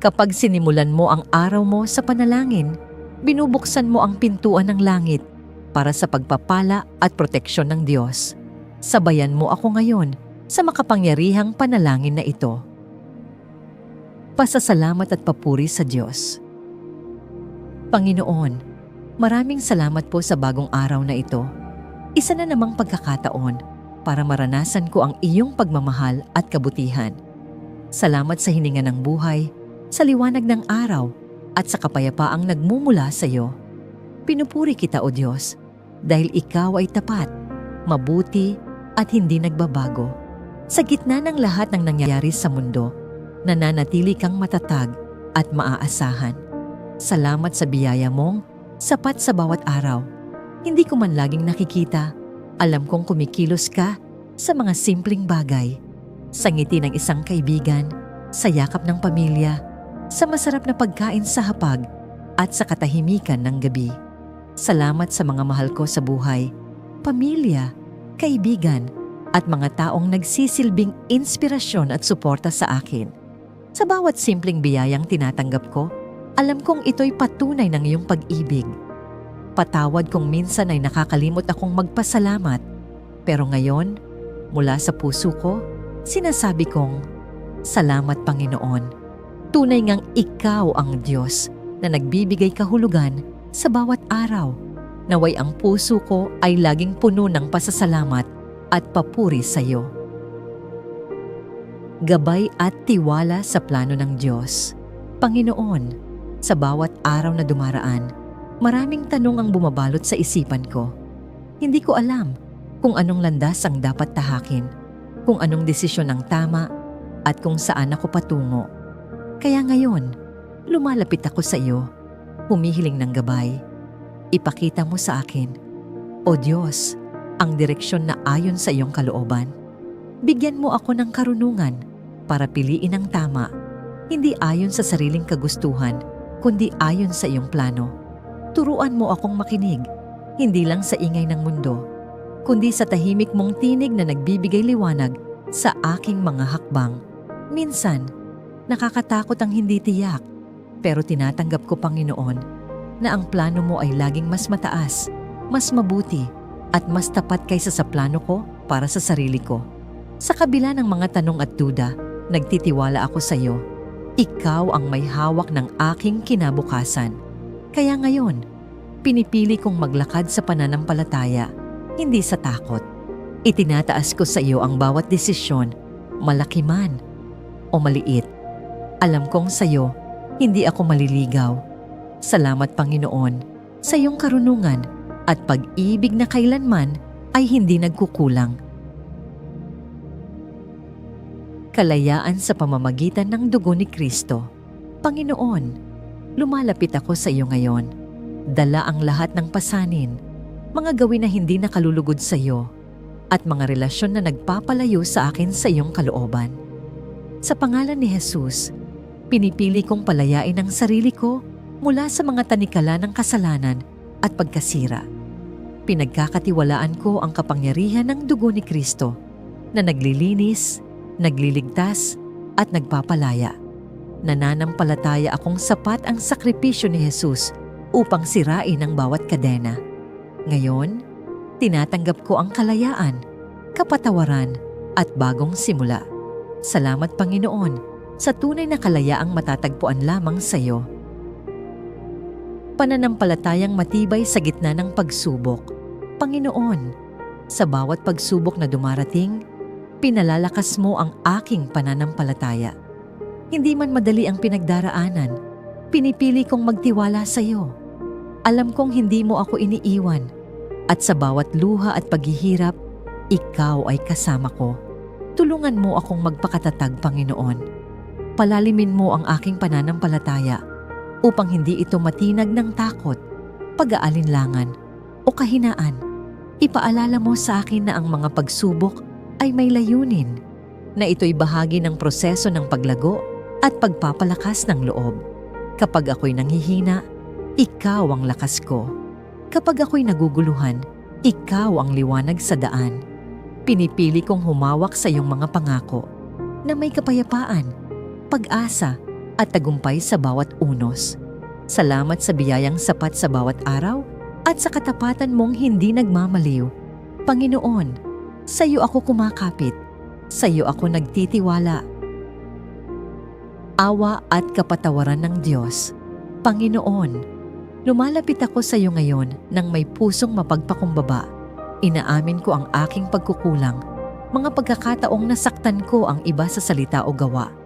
Kapag sinimulan mo ang araw mo sa panalangin, binubuksan mo ang pintuan ng langit para sa pagpapala at proteksyon ng Diyos. Sabayan mo ako ngayon sa makapangyarihang panalangin na ito. Pasasalamat at papuri sa Diyos. Panginoon, maraming salamat po sa bagong araw na ito. Isa na namang pagkakataon para maranasan ko ang iyong pagmamahal at kabutihan. Salamat sa hininga ng buhay, sa liwanag ng araw, at sa kapayapaang nagmumula sa iyo. Pinupuri kita o Diyos dahil ikaw ay tapat, mabuti at hindi nagbabago. Sa gitna ng lahat ng nangyayari sa mundo, nananatili kang matatag at maaasahan. Salamat sa biyaya mong sapat sa bawat araw. Hindi ko man laging nakikita, alam kong kumikilos ka sa mga simpleng bagay. Sa ngiti ng isang kaibigan, sa yakap ng pamilya, sa masarap na pagkain sa hapag, at sa katahimikan ng gabi. Salamat sa mga mahal ko sa buhay, pamilya, kaibigan, at mga taong nagsisilbing inspirasyon at suporta sa akin. Sa bawat simpleng biyayang tinatanggap ko, alam kong ito'y patunay ng iyong pag-ibig. Patawad kung minsan ay nakakalimot akong magpasalamat, pero ngayon, mula sa puso ko, sinasabi kong, Salamat Panginoon. Tunay ngang ikaw ang Diyos na nagbibigay kahulugan sa bawat araw. Naway ang puso ko ay laging puno ng pasasalamat at papuri sa iyo. Gabay at tiwala sa plano ng Diyos. Panginoon, sa bawat araw na dumaraan, maraming tanong ang bumabalot sa isipan ko. Hindi ko alam kung anong landas ang dapat tahakin, kung anong desisyon ang tama, at kung saan ako patungo. Kaya ngayon, lumalapit ako sa iyo, humihiling ng gabay. Ipakita mo sa akin, O Diyos, ang direksyon na ayon sa iyong kalooban. Bigyan mo ako ng karunungan para piliin ang tama, hindi ayon sa sariling kagustuhan, kundi ayon sa iyong plano. Turuan mo akong makinig, hindi lang sa ingay ng mundo, kundi sa tahimik mong tinig na nagbibigay liwanag sa aking mga hakbang. Minsan, nakakatakot ang hindi tiyak, pero tinatanggap ko Panginoon na ang plano mo ay laging mas mataas, mas mabuti, at mas tapat kaysa sa plano ko para sa sarili ko. Sa kabila ng mga tanong at duda, nagtitiwala ako sa iyo. Ikaw ang may hawak ng aking kinabukasan. Kaya ngayon, pinipili kong maglakad sa pananampalataya, hindi sa takot. Itinataas ko sa iyo ang bawat desisyon, malaki man o maliit. Alam kong sa iyo, hindi ako maliligaw. Salamat Panginoon sa iyong karunungan at pag-ibig na kailanman ay hindi nagkukulang. Kalayaan sa pamamagitan ng dugo ni Kristo. Panginoon, lumalapit ako sa iyo ngayon. Dala ang lahat ng pasanin, mga gawin na hindi nakalulugod sa iyo, at mga relasyon na nagpapalayo sa akin sa iyong kalooban. Sa pangalan ni Jesus, pinipili kong palayain ang sarili ko mula sa mga tanikala ng kasalanan at pagkasira. Pinagkakatiwalaan ko ang kapangyarihan ng dugo ni Kristo na naglilinis, nagliligtas at nagpapalaya. Nananampalataya akong sapat ang sakripisyo ni Jesus upang sirain ang bawat kadena. Ngayon, tinatanggap ko ang kalayaan, kapatawaran at bagong simula. Salamat Panginoon sa tunay na kalayaang matatagpuan lamang sa iyo. Pananampalatayang matibay sa gitna ng pagsubok. Panginoon, sa bawat pagsubok na dumarating, pinalalakas mo ang aking pananampalataya. Hindi man madali ang pinagdaraanan, pinipili kong magtiwala sa iyo. Alam kong hindi mo ako iniiwan at sa bawat luha at paghihirap, ikaw ay kasama ko. Tulungan mo akong magpakatatag, Panginoon. Palalimin mo ang aking pananampalataya upang hindi ito matinag ng takot, pag-aalinlangan o kahinaan. Ipaalala mo sa akin na ang mga pagsubok ay may layunin, na ito'y bahagi ng proseso ng paglago at pagpapalakas ng loob. Kapag ako'y nanghihina, ikaw ang lakas ko. Kapag ako'y naguguluhan, ikaw ang liwanag sa daan. Pinipili kong humawak sa iyong mga pangako na may kapayapaan, pag-asa at tagumpay sa bawat unos. Salamat sa biyayang sapat sa bawat araw at sa katapatan mong hindi nagmamaliw. Panginoon, sa iyo ako kumakapit. Sa iyo ako nagtitiwala. Awa at kapatawaran ng Diyos. Panginoon, lumalapit ako sa iyo ngayon nang may pusong mapagpakumbaba. Inaamin ko ang aking pagkukulang, mga pagkakataong nasaktan ko ang iba sa salita o gawa,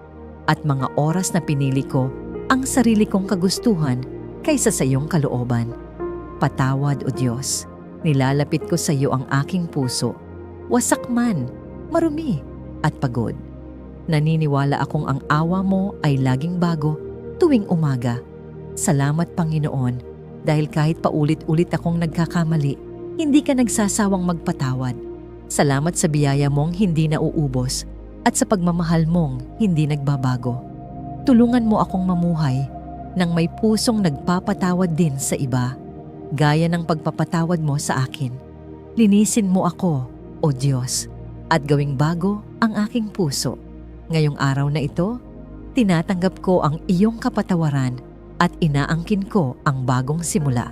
at mga oras na pinili ko ang sarili kong kagustuhan kaysa sa iyong kalooban. Patawad o Diyos, nilalapit ko sa iyo ang aking puso, wasak man, marumi, at pagod. Naniniwala akong ang awa mo ay laging bago tuwing umaga. Salamat Panginoon dahil kahit paulit-ulit akong nagkakamali, hindi ka nagsasawang magpatawad. Salamat sa biyaya mong hindi nauubos at sa pagmamahal mong hindi nagbabago. Tulungan mo akong mamuhay nang may pusong nagpapatawad din sa iba, gaya ng pagpapatawad mo sa akin. Linisin mo ako, O Diyos, at gawing bago ang aking puso. Ngayong araw na ito, tinatanggap ko ang iyong kapatawaran at inaangkin ko ang bagong simula.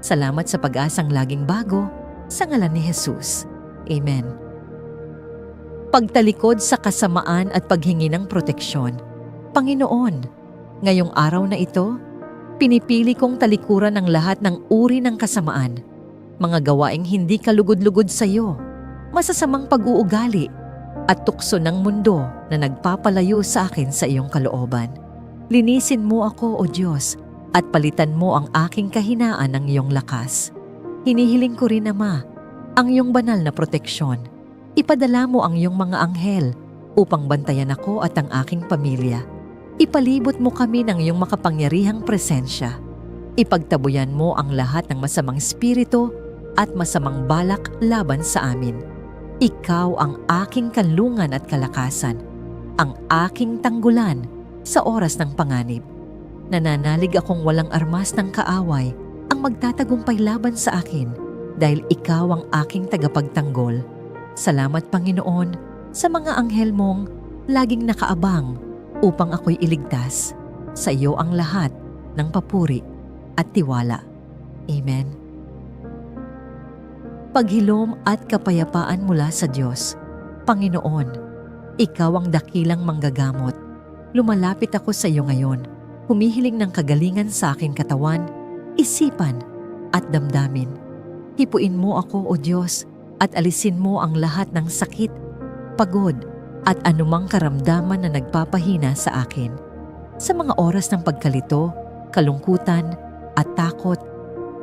Salamat sa pag-asang laging bago sa ngalan ni Jesus. Amen. Pagtalikod sa kasamaan at paghingi ng proteksyon. Panginoon, ngayong araw na ito, pinipili kong talikuran ang lahat ng uri ng kasamaan, mga gawaing hindi kalugod-lugod sa iyo, masasamang pag-uugali, at tukso ng mundo na nagpapalayo sa akin sa iyong kalooban. Linisin mo ako, O Diyos, at palitan mo ang aking kahinaan ng iyong lakas. Hinihiling ko rin, Ama, ang iyong banal na proteksyon. Ipadala mo ang iyong mga anghel upang bantayan ako at ang aking pamilya. Ipalibot mo kami ng iyong makapangyarihang presensya. Ipagtabuyan mo ang lahat ng masamang spirito at masamang balak laban sa amin. Ikaw ang aking kanlungan at kalakasan, ang aking tanggulan sa oras ng panganib. Nananalig akong walang armas ng kaaway ang magtatagumpay laban sa akin dahil ikaw ang aking tagapagtanggol. Salamat Panginoon sa mga anghel mong laging nakaabang upang ako'y iligtas. Sa iyo ang lahat ng papuri at tiwala. Amen paghilom at kapayapaan mula sa Diyos. Panginoon, Ikaw ang dakilang manggagamot. Lumalapit ako sa iyo ngayon, humihiling ng kagalingan sa aking katawan, isipan, at damdamin. Hipuin mo ako, O Diyos, at alisin mo ang lahat ng sakit, pagod, at anumang karamdaman na nagpapahina sa akin. Sa mga oras ng pagkalito, kalungkutan, at takot,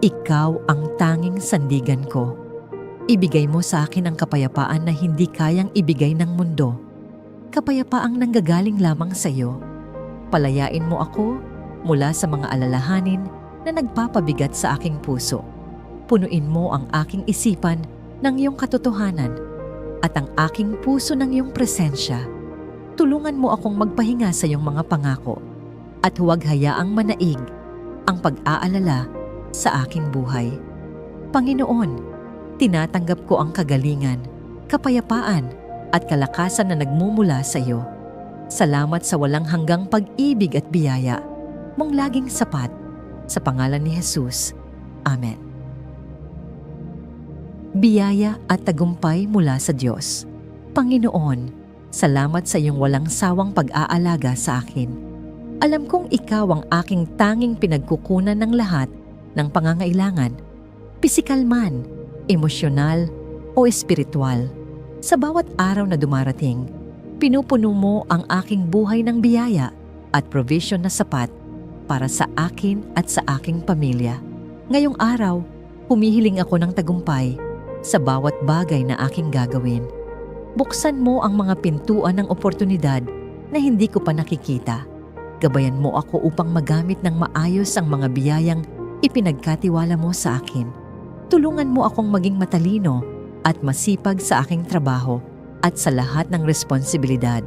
ikaw ang tanging sandigan ko. Ibigay mo sa akin ang kapayapaan na hindi kayang ibigay ng mundo. Kapayapaang nanggagaling lamang sa iyo. Palayain mo ako mula sa mga alalahanin na nagpapabigat sa aking puso. Punuin mo ang aking isipan ng iyong katotohanan at ang aking puso ng iyong presensya. Tulungan mo akong magpahinga sa iyong mga pangako at huwag hayaang manaig ang pag-aalala sa aking buhay. Panginoon, tinatanggap ko ang kagalingan, kapayapaan at kalakasan na nagmumula sa iyo. Salamat sa walang hanggang pag-ibig at biyaya mong laging sapat sa pangalan ni Jesus. Amen. Biyaya at tagumpay mula sa Diyos. Panginoon, salamat sa iyong walang sawang pag-aalaga sa akin. Alam kong ikaw ang aking tanging pinagkukunan ng lahat ng pangangailangan, pisikal man, emosyonal o espiritual. Sa bawat araw na dumarating, pinupuno mo ang aking buhay ng biyaya at provision na sapat para sa akin at sa aking pamilya. Ngayong araw, humihiling ako ng tagumpay sa bawat bagay na aking gagawin. Buksan mo ang mga pintuan ng oportunidad na hindi ko pa nakikita. Gabayan mo ako upang magamit ng maayos ang mga biyayang ipinagkatiwala mo sa akin tulungan mo akong maging matalino at masipag sa aking trabaho at sa lahat ng responsibilidad.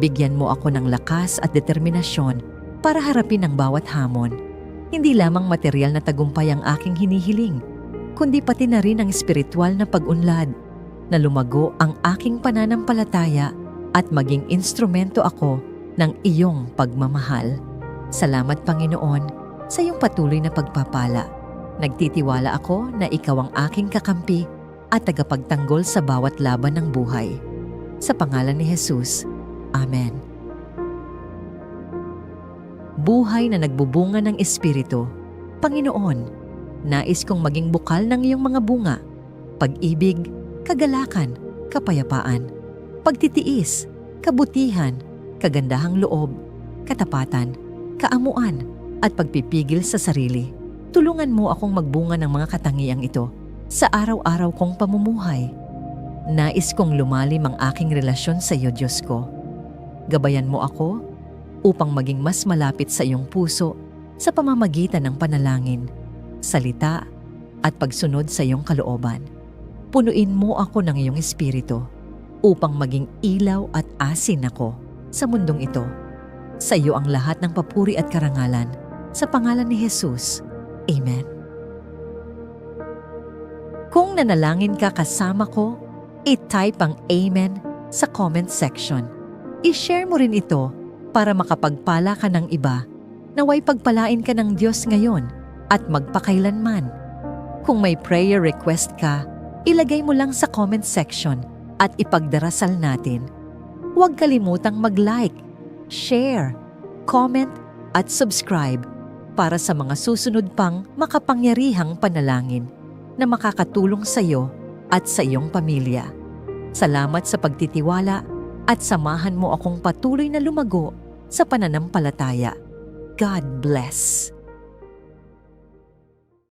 Bigyan mo ako ng lakas at determinasyon para harapin ang bawat hamon. Hindi lamang material na tagumpay ang aking hinihiling, kundi pati na rin ang espiritual na pag-unlad na lumago ang aking pananampalataya at maging instrumento ako ng iyong pagmamahal. Salamat Panginoon sa iyong patuloy na pagpapala. Nagtitiwala ako na ikaw ang aking kakampi at tagapagtanggol sa bawat laban ng buhay. Sa pangalan ni Jesus. Amen. Buhay na nagbubunga ng Espiritu. Panginoon, nais kong maging bukal ng iyong mga bunga. Pag-ibig, kagalakan, kapayapaan, pagtitiis, kabutihan, kagandahang loob, katapatan, kaamuan, at pagpipigil sa sarili. Tulungan mo akong magbunga ng mga katangiang ito sa araw-araw kong pamumuhay. Nais kong lumalim ang aking relasyon sa iyo, Diyos ko. Gabayan mo ako upang maging mas malapit sa iyong puso sa pamamagitan ng panalangin, salita, at pagsunod sa iyong kalooban. Punuin mo ako ng iyong espiritu upang maging ilaw at asin ako sa mundong ito. Sa iyo ang lahat ng papuri at karangalan. Sa pangalan ni Jesus. Amen. Kung nanalangin ka kasama ko, i-type ang Amen sa comment section. I-share mo rin ito para makapagpala ka ng iba naway pagpalain ka ng Diyos ngayon at magpakailanman. Kung may prayer request ka, ilagay mo lang sa comment section at ipagdarasal natin. Huwag kalimutang mag-like, share, comment at subscribe para sa mga susunod pang makapangyarihang panalangin na makakatulong sa iyo at sa iyong pamilya. Salamat sa pagtitiwala at samahan mo akong patuloy na lumago sa pananampalataya. God bless.